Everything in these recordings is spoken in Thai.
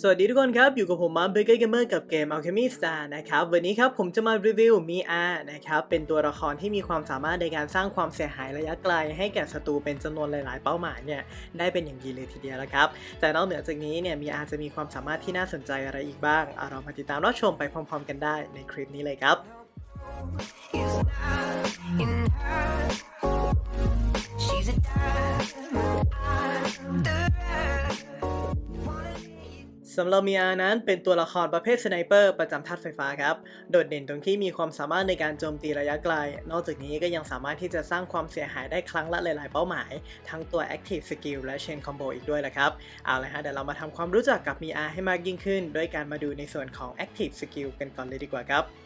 สวัสดีทุกคนครับ อยู่กับผมมาร์คเบเกอร์เกมเมอร์กับเกม Alchemy Star นะครับ วันนี้ครับผมจะมารีวิวมีอานะครับ เป็นตัวละครที่มีความสามารถในการสร้างความเสียหายระยะไกล ให้แก่ศัตรูเป็นจำนวนหลาย ๆ เป้าหมายเนี่ยได้เป็นอย่างดีเลยทีเดียวแล้วครับ แต่นอกเหนือจากนี้เนี่ยมีอาจะมีความสามารถที่น่าสนใจอะไรอีกบ้างอะเรามาติดตามรับชมไปพร้อม ๆ กันได้ในคลิปนี้เลยครับ She's a. สำหรับมีอานั้นเป็นตัวละครประเภทสไนเปอร์ประจำธาตุไฟฟ้าครับ โดดเด่นตรงที่มีความสามารถในการโจมตีระยะไกล นอกจากนี้ก็ยังสามารถที่จะสร้างความเสียหายได้ครั้งละหลาย ๆ เป้าหมาย ทั้งตัว Active Skill และ Chain Combo อีกด้วยละครับ เอาละฮะเดี๋ยวเรามาทำความรู้จักกับมีอาให้มากยิ่งขึ้น ด้วยการมาดูในส่วนของ Active Skill กันก่อนเลยดีกว่าครับ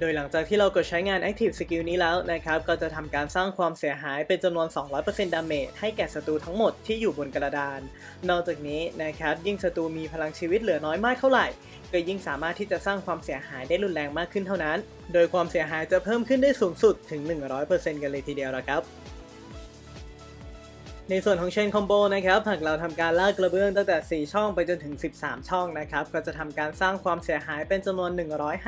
โดยหลังจากที่เรากดใช้งาน Active Skill นี้แล้วนะครับ ก็จะทำการสร้างความเสียหายเป็นจำนวน 200%ดาเมจให้แก่ศัตรูทั้งหมดที่อยู่บนกระดาน นอกจากนี้นะครับ ยิ่งศัตรูมีพลังชีวิตเหลือน้อยมากเท่าไหร่ ก็ยิ่งสามารถที่จะสร้างความเสียหายได้รุนแรงมากขึ้นเท่านั้น โดยความเสียหายจะเพิ่มขึ้นได้สูงสุดถึง 100%กันเลยทีเดียวละครับ ในส่วนของ Chain Combo นะครับหากเราทำการลากกระเบื้องตั้งแต่ 4 ช่องไปจนถึง 13 ช่องนะครับก็จะทำการสร้างความเสียหายเป็นจำนวน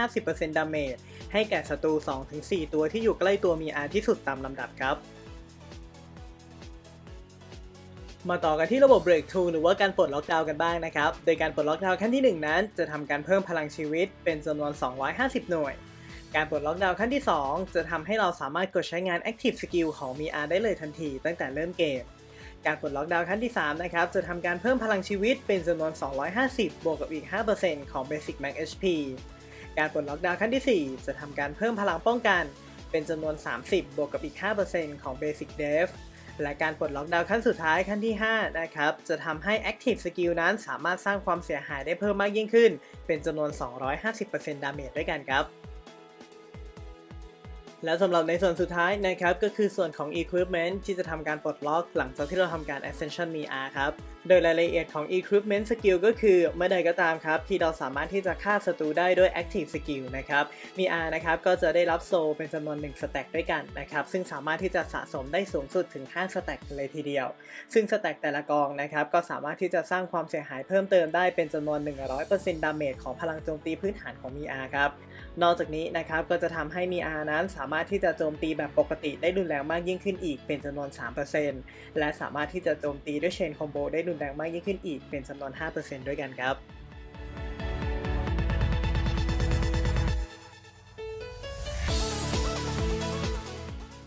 150%ดาเมจให้แก่ศัตรู 2-4 ตัวที่อยู่ใกล้ตัวมีอาที่สุดตามลำดับครับมาต่อกันที่ระบบ Break 2หรือว่าการปลดล็อกดาวน์กันบ้างนะครับ โดยการปลดล็อกดาวน์ขั้นที่ 1 นั้น จะทำการเพิ่มพลังชีวิตเป็นจำนวน 250 หน่วย การปลดล็อกดาวน์ขั้นที่ 2 จะทำให้เราสามารถกดใช้งาน Active Skill ของ MIA ได้เลยทันทีตั้งแต่เริ่มเกม การปลดล็อกดาวน์ขั้นที่ 3 นะครับ จะทำการเพิ่มพลังชีวิตเป็นจำนวน 250 บวกกับอีก 5%ของ Basic Max HP การปลดล็อกดาวน์ขั้นที่ 4 จะทำการเพิ่มพลังป้องกันเป็นจำนวน 30 บวกกับอีก 5%ของ Basic Def และการปลดล็อกดาวน์ขั้นสุดท้ายขั้นที่ 5 นะครับ จะทำให้ Active Skill นั้นสามารถสร้างความเสียหายได้เพิ่มมากยิ่งขึ้น เป็นจำนวน 250%ดาเมจด้วยกันครับ และสำหรับในส่วนสุดท้ายนะครับ ก็คือส่วนของ Equipment ที่จะทำการปลดล็อกหลังจากที่เราทำการ Ascension MR ครับ โดยรายละเอียดของ Equipment Skill ก็คือเมื่อใดก็ตามครับ ที่เราสามารถที่จะฆ่าศัตรูได้ด้วย Active Skill นะครับ MIA นะครับก็จะได้รับโซเป็นจำนวน1สแต็กด้วยกันนะครับ ซึ่งสามารถที่จะสะสมได้สูงสุดถึง5สแต็กเลยทีเดียว ซึ่งสแต็กแต่ละกองนะครับก็สามารถที่จะสร้างความเสียหายเพิ่มเติมได้เป็นจำนวน 100%ดาเมจของพลังโจมตีพื้นฐานของ MIA ครับนอกจากนี้นะครับก็จะทำให้มีอานั้นสามารถที่จะโจมตีแบบปกติได้รุนแรงมากยิ่งขึ้นอีกเป็นจำนวน 3%และสามารถที่จะโจมตีด้วยเชนคอมโบได้รุนแรงมากยิ่งขึ้นอีกเป็นจำนวน 5%ด้วยกันครับ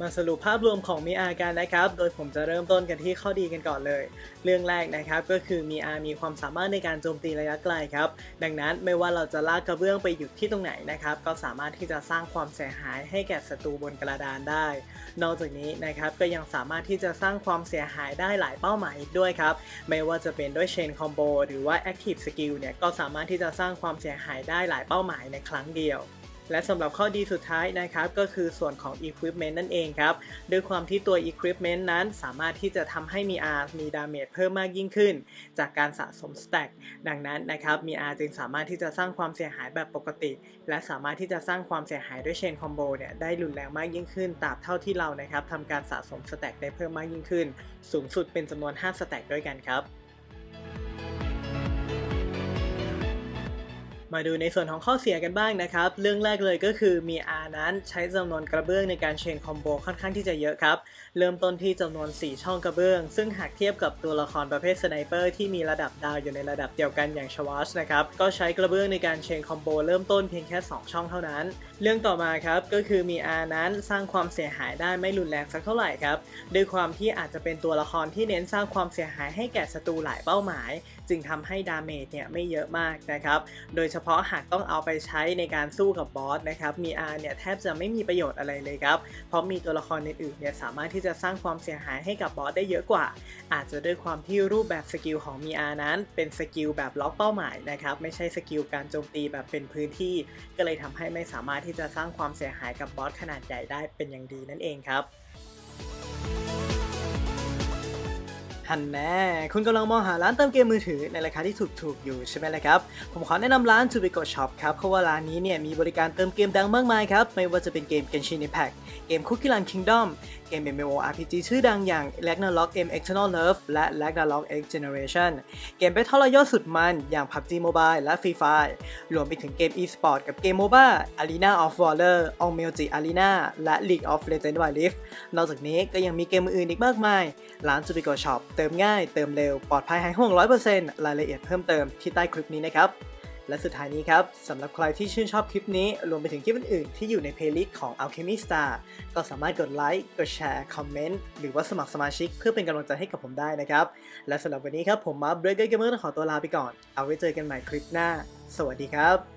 มาสรุปภาพรวมของมีอากันนะครับ โดยผมจะเริ่มต้นกันที่ข้อดีกันก่อนเลย เรื่องแรกนะครับก็คือมีอามีความสามารถในการโจมตีระยะไกลครับ ดังนั้นไม่ว่าเราจะลากกระเบื้องไปหยุดที่ตรงไหนนะครับก็สามารถที่จะสร้างความเสียหายให้แก่ศัตรูบนกระดานได้ นอกจากนี้นะครับก็ยังสามารถที่จะสร้างความเสียหายได้หลายเป้าหมายอีกด้วยครับไม่ว่าจะเป็นด้วย Chain Combo หรือว่า Active Skill เนี่ยก็สามารถที่จะสร้างความเสียหายได้หลายเป้าหมายในครั้งเดียว และสำหรับข้อดีสุดท้ายนะครับก็คือส่วนของ Equipment นั่นเองครับด้วยความที่ตัว Equipment นั้นสามารถที่จะทำให้มี R มีดาเมจเพิ่มมากยิ่งขึ้น จากการสะสมสแต็กดังนั้นนะครับมี R จึงสามารถที่จะสร้างความเสียหายแบบปกติ และสามารถที่จะสร้างความเสียหายด้วยเชนคอมโบเนี่ยได้รุนแรงมากยิ่งขึ้นตราบเท่าที่เรานะครับทำการสะสมสแต็กได้เพิ่มมากยิ่งขึ้น สูงสุดเป็นจำนวน5สแต็กด้วยกันครับ มาดูในส่วนของข้อเสียกันบ้างนะครับ เรื่องแรกเลยก็คือมีอานั้นใช้จำนวนกระเบื้องในการเชนคอมโบค่อนข้างที่จะเยอะครับ เริ่มต้นที่จำนวน 4 ช่องกระเบื้อง ซึ่งหากเทียบกับตัวละครประเภทสไนเปอร์ที่มีระดับดาวอยู่ในระดับเดียวกันอย่างชวาชนะครับ ก็ใช้กระเบื้องในการเชนคอมโบเริ่มต้นเพียงแค่ 2 ช่องเท่านั้น เรื่องต่อมาครับก็คือมี R นั้นสร้างความเสียหายได้ไม่รุนแรงสักเท่าไหร่ครับด้วยความที่อาจจะเป็นตัวละครที่เน้นสร้างความเสียหายให้แก่ศัตรูหลายเป้าหมาย จึงทำให้ดาเมจเนี่ยไม่เยอะมากนะครับโดยเฉพาะหากต้องเอาไปใช้ในการสู้กับบอสนะครับมี R เนี่ยแทบจะไม่มีประโยชน์อะไรเลยครับ เพราะมีตัวละครอื่นๆเนี่ยสามารถที่จะสร้างความเสียหายให้กับบอสได้เยอะกว่า อาจจะด้วยความที่รูปแบบสกิลของมีอานั้น เป็นสกิลแบบล็อกเป้าหมายนะครับไม่ใช่สกิลการโจมตีแบบเป็นพื้นที่ ก็เลยทำให้ไม่สามารถที่จะสร้างความเสียหายกับบอสขนาดใหญ่ได้เป็นอย่างดีนั่นเองครับ ฮันแน่คุณกำลังมองหาร้านเติมเกมมือถือในราคาที่ถูกๆอยู่ใช่ไหมล่ะครับ ผมขอแนะนำร้าน t o b i g o Shop ครับเพราะว่าร้านนี้เนี่ยมีบริการเติมเกมดังมากมายครับ ไม่ว่าจะเป็นเกม Genshin Impact เกม Cookie Run Kingdom ม MMORPG ชื่อดังอย่าง Ragnarok M Eternal Love และ Ragnarok X Generation เกม Battle Royale สุดมันอย่าง PUBG Mobile และ Free Fire รวมไปถึงเกม e-sport กับเกม MOBA Arena of Valor o n m e l g i Arena และ League of Legends Wild Rift นอกจากนี้ก็ยังมีเกมอื่นอีกมากมาย ร้าน s u b i g o Shop เติมง่าย เติมเร็ว ปลอดภัยหายห่วง 100%รายละเอียดเพิ่มเติมที่ใต้คลิปนี้นะครับ และสุดท้ายนี้ครับสำหรับใครที่ชื่นชอบคลิปนี้ รวมไปถึงคลิปอื่นๆที่อยู่ในเพลย์ลิสต์ของ Alchemy Star ก็สามารถกดไลค์กดแชร์คอมเมนต์หรือว่าสมัครสมาชิกเพื่อเป็นกำลังใจให้กับผมได้นะครับ และสำหรับวันนี้ครับผมมา Breaker Gamer ต้องขอตัวลาไปก่อน เอาไว้เจอกันใหม่คลิปหน้า สวัสดีครับ